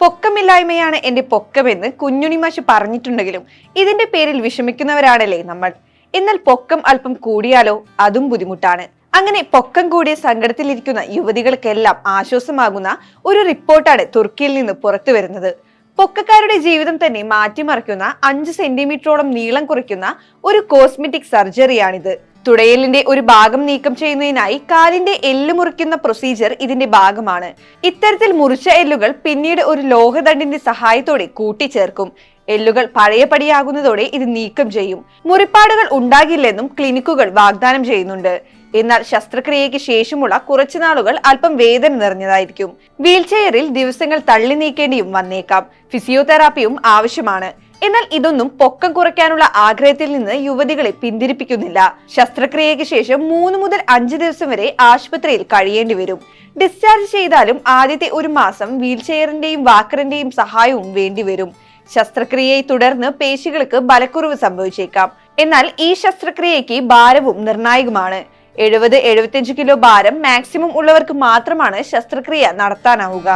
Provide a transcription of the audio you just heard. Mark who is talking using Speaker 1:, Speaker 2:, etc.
Speaker 1: പൊക്കമില്ലായ്മയാണ് എന്റെ പൊക്കമെന്ന് കുഞ്ഞുണിമാഷ് പറഞ്ഞിട്ടുണ്ടെങ്കിലും ഇതിന്റെ പേരിൽ വിഷമിക്കുന്നവരാണല്ലേ നമ്മൾ. എന്നാൽ പൊക്കം അല്പം കൂടിയാലോ അതും ബുദ്ധിമുട്ടാണ്. അങ്ങനെ പൊക്കം കൂടിയ സങ്കടത്തിലിരിക്കുന്ന യുവതികൾക്കെല്ലാം ആശ്വാസമാകുന്ന ഒരു റിപ്പോർട്ടാണ് തുർക്കിയിൽ നിന്ന് പുറത്തു വരുന്നത്. പൊക്കക്കാരുടെ ജീവിതം തന്നെ മാറ്റിമറിക്കുന്ന അഞ്ച് സെന്റിമീറ്ററോളം നീളം കുറയ്ക്കുന്ന ഒരു കോസ്മെറ്റിക് സർജറിയാണിത്. തുടയലിന്റെ ഒരു ഭാഗം നീക്കം ചെയ്യുന്നതിനായി കാലിന്റെ എല്ല് മുറിക്കുന്ന പ്രൊസീജിയർ ഇതിന്റെ ഭാഗമാണ്. ഇത്തരത്തിൽ മുറിച്ച എല്ലുകൾ പിന്നീട് ഒരു ലോഹദണ്ഡിന്റെ സഹായത്തോടെ കൂട്ടിച്ചേർക്കും. എല്ലുകൾ പഴയപടിയാകുന്നതോടെ ഇത് നീക്കം ചെയ്യും. മുറിപ്പാടുകൾ ഉണ്ടാകില്ലെന്നും ക്ലിനിക്കുകൾ വാഗ്ദാനം ചെയ്യുന്നുണ്ട്. എന്നാൽ ശസ്ത്രക്രിയയ്ക്ക് ശേഷമുള്ള കുറച്ചു നാളുകൾ അല്പം വേദന നിറഞ്ഞതായിരിക്കും. വീൽചെയറിൽ ദിവസങ്ങൾ തള്ളി നീക്കേണ്ടിയും വന്നേക്കാം. ഫിസിയോതെറാപ്പിയും ആവശ്യമാണ്. എന്നാൽ ഇതൊന്നും പൊക്കം കുറയ്ക്കാനുള്ള ആഗ്രഹത്തിൽ നിന്ന് യുവതികളെ പിന്തിരിപ്പിക്കുന്നില്ല. ശസ്ത്രക്രിയയ്ക്ക് ശേഷം മൂന്ന് മുതൽ അഞ്ച് ദിവസം വരെ ആശുപത്രിയിൽ കഴിയേണ്ടി വരും. ഡിസ്ചാർജ് ചെയ്താലും ആദ്യത്തെ ഒരു മാസം വീൽചെയറിന്റെയും വാക്കറിന്റെയും സഹായവും വേണ്ടിവരും ശസ്ത്രക്രിയയെ തുടർന്ന് പേശികൾക്ക് ബലക്കുറവ് സംഭവിച്ചേക്കാം. എന്നാൽ ഈ ശസ്ത്രക്രിയയ്ക്ക് ഭാരവും നിർണായകമാണ്. എഴുപത് എഴുപത്തിയഞ്ച് കിലോ ഭാരം മാക്സിമം ഉള്ളവർക്ക് മാത്രമാണ് ശസ്ത്രക്രിയ നടത്താനാവുക.